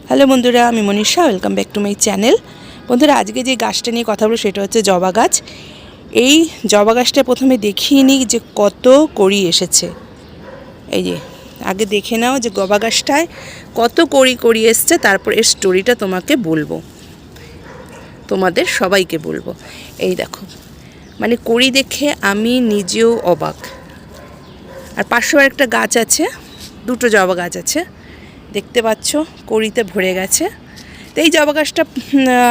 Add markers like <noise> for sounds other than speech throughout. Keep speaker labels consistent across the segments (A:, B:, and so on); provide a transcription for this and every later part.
A: Hello বন্ধুরা, আমি Manisha welcome back to my channel বন্ধুরা, আজকে যে গাছটা নিয়ে কথা বলব সেটা হচ্ছে জবা গাছ। এই জবা গাছটা প্রথমে দেখিয়ে নিই যে কত কড়ি এসেছে। এই যে, আগে দেখে নাও যে জবা গাছটায় কত কড়ি কড়ি এসছে, তারপর এর স্টোরিটা তোমাকে বলব। তোমাদের সবাইকে বলব। এই দেখো মানে কড়ি দেখে আমি নিজেও অবাক। আর পাশেও একটা গাছ আছে, দুটো জবা গাছ আছে। দেখতে পাচ্ছ, কড়িতে ভরে গেছে। তো এই জবা গাছটা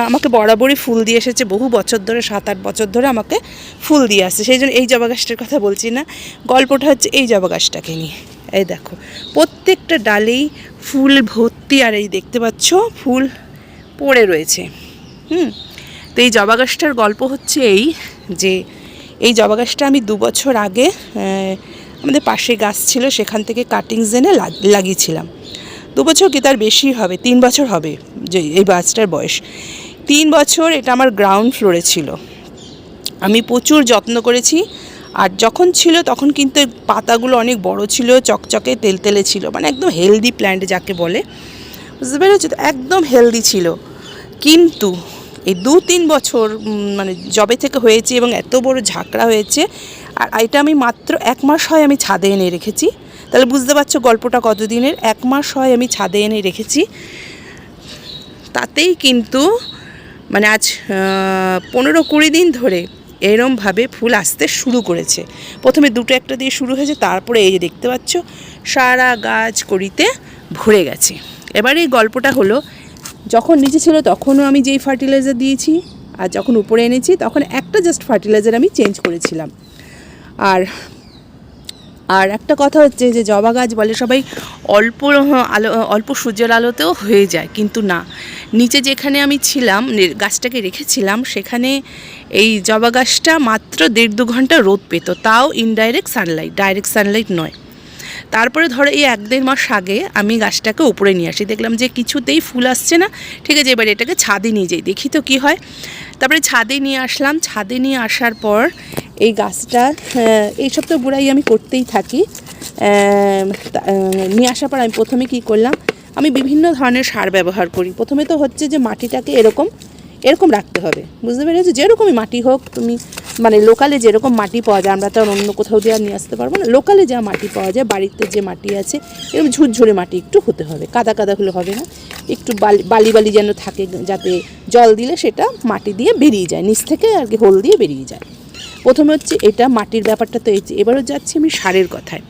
A: আমাকে বরাবরই ফুল দিয়ে এসেছে, বহু বছর ধরে, সাত আট বছর ধরে আমাকে ফুল দিয়ে আসছে। সেই জন্য এই জবা গাছটার কথা বলছি না, গল্পটা হচ্ছে এই জবা গাছটাকে নিয়ে। এই দেখো, প্রত্যেকটা ডালেই ফুল ভর্তি, আর এই দেখতে পাচ্ছ, ফুল পড়ে রয়েছে। হুম, তো এই জবা গাছটার গল্প হচ্ছে এই যে, এই জবা গাছটা আমি দু বছর আগে আমাদের পাশে গাছ ছিল, সেখান থেকে কাটিংস এনে লাগ- লাগিয়েছিলাম। দু বছর কি তার বেশি হবে? তিন বছর হবে যে এই গাছটার বয়স। তিন বছর এটা আমার গ্রাউন্ড ফ্লোরে ছিল। আমি প্রচুর যত্ন করেছি আর যখন ছিল তখন কিন্তু পাতাগুলো অনেক বড় ছিল, চকচকে তেলতেলে ছিল মানে একদম হেলদি প্ল্যান্ট যাকে বলে। বুঝতে পেরেছ তো? একদম হেলদি ছিল। কিন্তু এই দু তিন বছর মানে জবে থেকে হয়েছে এবং এত বড় ঝাঁকড়া হয়েছে, আর এটা আমি মাত্র এক মাস হয় আমি ছাদে এনে রেখেছি। তাহলে বুঝতে পারছ গল্পটা কতদিনের? এক মাস হয় আমি ছাদে এনে রেখেছি। তাতেই কিন্তু মানে আজ পনেরো কুড়ি দিন ধরে এরমভাবে ফুল আসতে শুরু করেছে। প্রথমে দুটো একটা দিয়ে শুরু হয়েছে, তারপরে এই যে দেখতে পাচ্ছ, সারা গাছ করিতে ভরে গেছে। এবার এই গল্পটা হলো, যখন নিচে ছিল তখনও আমি যেই ফার্টিলাইজার দিয়েছি, আর যখন উপরে এনেছি, তখন একটা জাস্ট ফার্টিলাইজার আমি চেঞ্জ করেছিলাম। আর আর একটা কথা হচ্ছে যে জবা গাছ বলে সবাই অল্প আলো, অল্প সূর্যের আলোতেও হয়ে যায়, কিন্তু না। নিচে যেখানে আমি ছিলাম গাছটাকে রেখেছিলাম, সেখানে এই জবা গাছটা মাত্র দেড় দু ঘণ্টা রোদ পেত। তাও ইনডাইরেক্ট সানলাইট ডাইরেক্ট সানলাইট নয়। তারপরে ধরো এই এক দেড় মাস আগে আমি গাছটাকে উপরে নিয়ে আসি। দেখলাম যে কিছুতেই ফুল আসছে না। ঠিক আছে, এবার এটাকে ছাদে নিয়ে যাই। দেখি তো কী হয়। তারপরে ছাদে নিয়ে আসলাম। ছাদে নিয়ে আসার পর এই গাছটা এইসব তো বুড়াই আমি করতেই থাকি। নিয়ে আসার পর আমি প্রথমে কি করলাম, আমি বিভিন্ন ধরনের সার ব্যবহার করি। প্রথমে তো হচ্ছে যে মাটিটাকে এরকম এরকম রাখতে হবে। বুঝতে পেরেছ? যেরকমই মাটি হোক, তুমি মানে লোকালে যেরকম মাটি পাওয়া যায়, আমরা তো অন্য কোথাও দিয়ে নিয়ে আসতে পারব না। লোকালে যা মাটি পাওয়া যায়, বাড়িতে যে মাটি আছে, এরকম ঝুরঝুরে মাটি একটু হতে হবে। কাদা কাদা হলে হবে না। একটু বালি বালি বালি যেন থাকে, যাতে জল দিলে সেটা মাটি দিয়ে বেরিয়ে যায়, নিচ থেকে আর কি হোল দিয়ে বেরিয়ে যায়। প্রথমে হচ্ছে এটা মাটির ব্যাপারটা তো এই এবারও যাচ্ছি আমি সারের কথায়।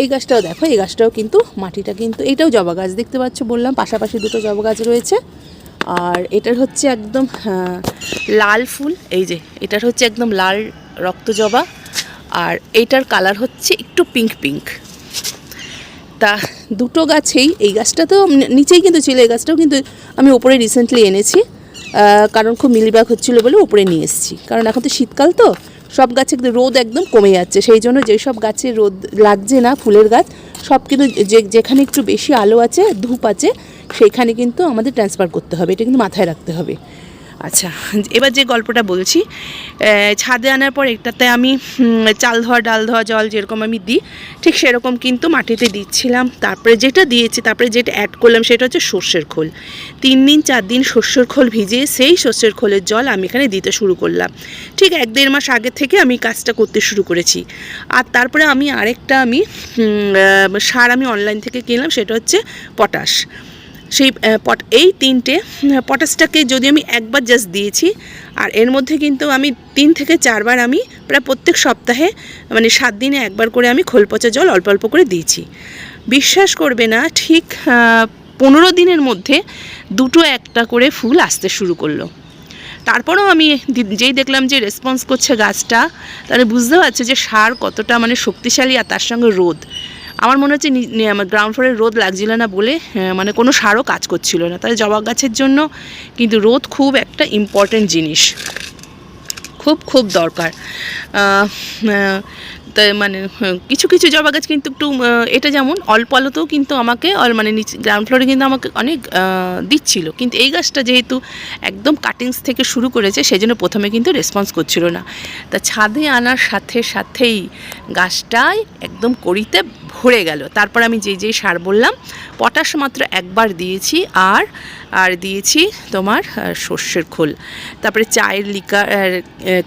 A: এই গাছটাও দেখো, এই গাছটাও কিন্তু মাটিটা কিন্তু এটাও জবা গাছ দেখতে পাচ্ছ বললাম, পাশাপাশি দুটো জবা গাছ রয়েছে। আর এটার হচ্ছে একদম লাল ফুল, এই যে, এটার হচ্ছে একদম লাল রক্ত জবা। আর এইটার কালার হচ্ছে একটু পিঙ্ক পিঙ্ক। তা দুটো গাছেই, এই গাছটা তো নিচেই কিন্তু ছিল, এই গাছটাও কিন্তু আমি ওপরে রিসেন্টলি এনেছি। কারণ খুব মিলিবাগ হচ্ছিল বলে উপরে নিয়ে এসেছি। কারণ এখন তো শীতকাল তো, সব গাছে রোদ একদম কমে যাচ্ছে। সেই জন্য যেসব গাছে রোদ লাগছে না, ফুলের গাছ, সব কিন্তু যে, যেখানে একটু বেশি আলো আছে, ধূপ আছে, সেইখানে কিন্তু আমাদের ট্রান্সফার করতে হবে। এটা কিন্তু মাথায় রাখতে হবে। আচ্ছা এবার যে গল্পটা বলছি ছাদে আনার পর একটাতে আমি চাল ধোয়া, ডাল ধোয়া, জল যেরকম আমি দিই, ঠিক সেরকম কিন্তু মাটিতে দিচ্ছিলাম। তারপরে যেটা দিয়েছি, তারপরে যেটা অ্যাড করলাম সেটা হচ্ছে সর্ষের খোল। তিন দিন, চার দিন সর্ষের খোল ভিজিয়ে সেই সর্ষের খোলের জল আমি এখানে দিতে শুরু করলাম। ঠিক এক দেড় মাস আগে থেকে আমি কাজটা করতে শুরু করেছি। আর তারপরে আমি আরেকটা আমি সার আমি অনলাইন থেকে কিনলাম, সেটা হচ্ছে পটাশ। সেই পট, এই তিনটে পটাশটাকে যদি আমি একবার জাস্ট দিয়েছি, আর এর মধ্যে কিন্তু আমি তিন থেকে চারবার আমি প্রায় প্রত্যেক সপ্তাহে মানে সাত দিনে একবার করে আমি খোল পচা জল অল্প অল্প করে দিয়েছি। বিশ্বাস করবে না, ঠিক পনেরো দিনের মধ্যে দুটো একটা করে ফুল আসতে শুরু করল। তারপরেও আমি যেই দেখলাম যে রেসপন্স করছে গাছটা, তাহলে বুঝতে পারছে যে সার কতটা মানে শক্তিশালী আর তার সঙ্গে রোদ। আমার মনে হচ্ছে গ্রাউন্ড ফ্লোরে রোদ লাগছিল না বলে মানে কোনো সারও কাজ করছিল না। তাই জবা গাছের জন্য কিন্তু রোদ খুব একটা ইম্পর্ট্যান্ট জিনিস। খুব খুব দরকার। তাই মানে কিছু কিছু জবা গাছ কিন্তু একটু এটা যেমন অল্প আলোতেও কিন্তু আমাকে অল- মানে নিচে গ্রাউন্ড ফ্লোরে কিন্তু আমাকে অনেক দিচ্ছিল। কিন্তু এই গাছটা যেহেতু একদম কাটিংস থেকে শুরু করেছে সেই জন্য প্রথমে কিন্তু রেসপন্স করছিল না। তা ছাদে আনার সাথে, সাথেই গাছটায় একদম কড়িতে ভরে গেল। তারপর আমি যেই যেই সার বললাম, পটাশ মাত্র একবার দিয়েছি, আর আর দিয়েছি তোমার সর্ষের খোল। তারপরে চায়ের লিকার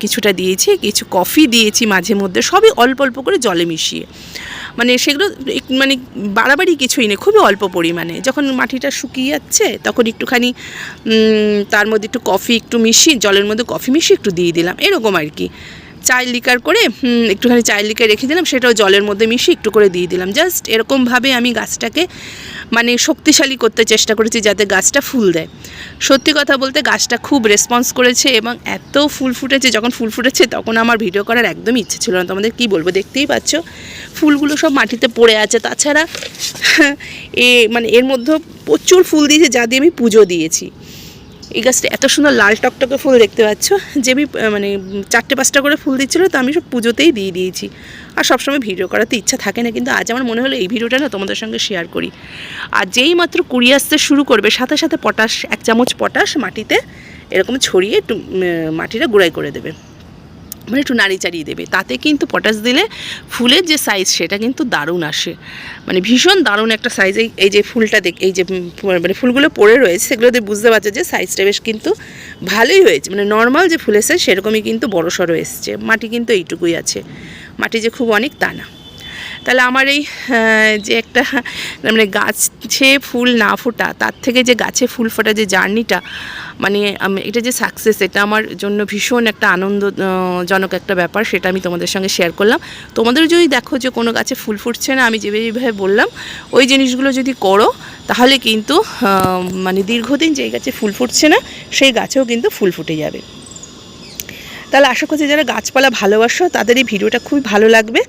A: কিছুটা দিয়েছি, কিছু কফি দিয়েছি মাঝে মধ্যে, সবই অল্প অল্প করে জলে মিশিয়ে। মানে সেগুলো মানে বাড়াবাড়ি কিছুই নেই, খুবই অল্প পরিমাণে। যখন মাটিটা শুকিয়ে যাচ্ছে, তখন একটুখানি তার মধ্যে একটু কফি একটু মিশিয়ে, জলের মধ্যে কফি মিশিয়ে একটু দিয়ে দিলাম। এরকম আর কি। চায়ের লিকার করে একটুখানি চায়ের লিকার রেখে দিলাম, সেটাও জলের মধ্যে মিশিয়ে একটু করে দিয়ে দিলাম। জাস্ট এরকমভাবে আমি গাছটাকে মানে শক্তিশালী করতে চেষ্টা করেছি যাতে গাছটা ফুল দেয়। সত্যি কথা বলতে গাছটা খুব রেসপন্স করেছে এবং এত ফুল ফুটেছে, যখন ফুল ফুটেছে তখন আমার ভিডিও করার একদমই ইচ্ছে ছিল না। তোমাদের কি বলব, দেখতেই পাচ্ছ? ফুলগুলো সব মাটিতে পড়ে আছে। তাছাড়া, <laughs> এ মানে এর মধ্যে প্রচুর ফুল দিয়েছে, যা দিয়ে আমি পুজো দিয়েছি। এই গাছটা এত সুন্দর লাল টকটকে ফুল দেখতে পাচ্ছ। যে আমি মানে চারটে পাঁচটা করে ফুল দিচ্ছিল, তো আমি সব পুজোতেই দিয়ে দিয়েছি। আর সবসময় ভিডিও করাতে ইচ্ছা থাকে না, কিন্তু আজ আমার মনে হলো এই ভিডিওটা না তোমাদের সঙ্গে শেয়ার করি। আর যেই মাত্র কুড়ি আসতে শুরু করবে, সাথে সাথে পটাশ, এক চামচ পটাশ মাটিতে এরকম ছড়িয়ে একটু মাটিটা গুঁড়াই করে দেবে। মানে একটু নাড়ি চাড়িয়ে দেবে। তাতে কিন্তু পটাশ দিলে ফুলের যে সাইজ সেটা কিন্তু দারুণ আসে। মানে ভীষণ দারুণ একটা সাইজ এই যে ফুলটা দেখ, এই যে মানে ফুলগুলো পড়ে রয়েছে, সেগুলো দিয়ে বুঝতে পারছে যে সাইজটা বেশ কিন্তু ভালোই হয়েছে। মানে নর্মাল যে ফুল এসে সেরকমই কিন্তু বড়ো সড়ো এসছে। মাটি কিন্তু এইটুকুই আছে। মাটি যে খুব অনেক, তা না। তাহলে আমার এই যে একটা মানে গাছে ফুল না ফোটা, তার থেকে যে গাছে ফুল ফোটা যে জার্নিটা মানে আমি- এটা যে সাকসেস এটা আমার জন্য ভীষণ একটা আনন্দজনক একটা ব্যাপার, সেটা আমি তোমাদের সঙ্গে শেয়ার করলাম। তোমাদের যদি দেখো যে কোনো গাছে ফুল ফুটছে না, আমি যেভাবে বললাম, ওই জিনিসগুলো যদি করো, তাহলে কিন্তু মানে দীর্ঘদিন যেই গাছে ফুল ফুটছে না, সেই গাছেও কিন্তু ফুল ফুটে যাবে। তাহলে আশা করছি যারা গাছপালা ভালোবাসো, তাদের এই ভিডিওটা খুবই ভালো লাগবে।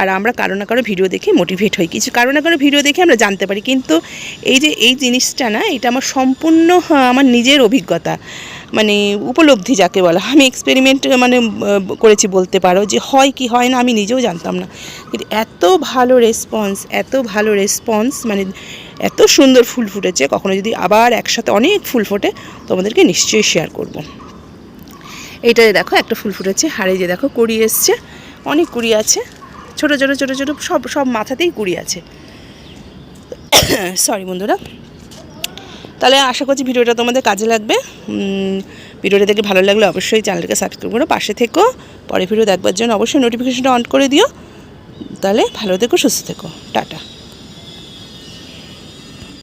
A: আর আমরা কারও না কারও ভিডিও দেখে মোটিভেট হই। কিছু কারও না কারও ভিডিও দেখে আমরা জানতে পারি। কিন্তু এই যে এই জিনিসটা না, এটা আমার সম্পূর্ণ আমার নিজের অভিজ্ঞতা মানে উপলব্ধি যাকে বলা। আমি এক্সপেরিমেন্ট মানে করেছি বলতে পারো যে হয় কি হয় না, আমি নিজেও জানতাম না। কিন্তু এত ভালো রেসপন্স এত ভালো রেসপন্স মানে এত সুন্দর ফুল ফুটেছে। কখনো যদি আবার একসাথে অনেক ফুল ফোটে, তোমাদেরকে নিশ্চয়ই শেয়ার করব। এইটাতে দেখো, একটা ফুল ফুটেছে, হাড়ে যে দেখো কুড়ি এসছে, অনেক কুড়ি আছে। ছোট ছোট ছোট ছোট, সব সব মাথাতেই কুড়ি আছে। সরি বন্ধুরা। তাহলে আশা করছি ভিডিওটা তোমাদের কাজে লাগবে। ভিডিওটা দেখে ভালো লাগলে অবশ্যই চ্যানেলটাকে সাবস্ক্রাইব করো, পাশে থেকো। পরে ভিডিও দেখবার জন্য অবশ্যই নোটিফিকেশনটা অন করে দিও। তাহলে ভালো থেকো, সুস্থ থেকো। টাটা।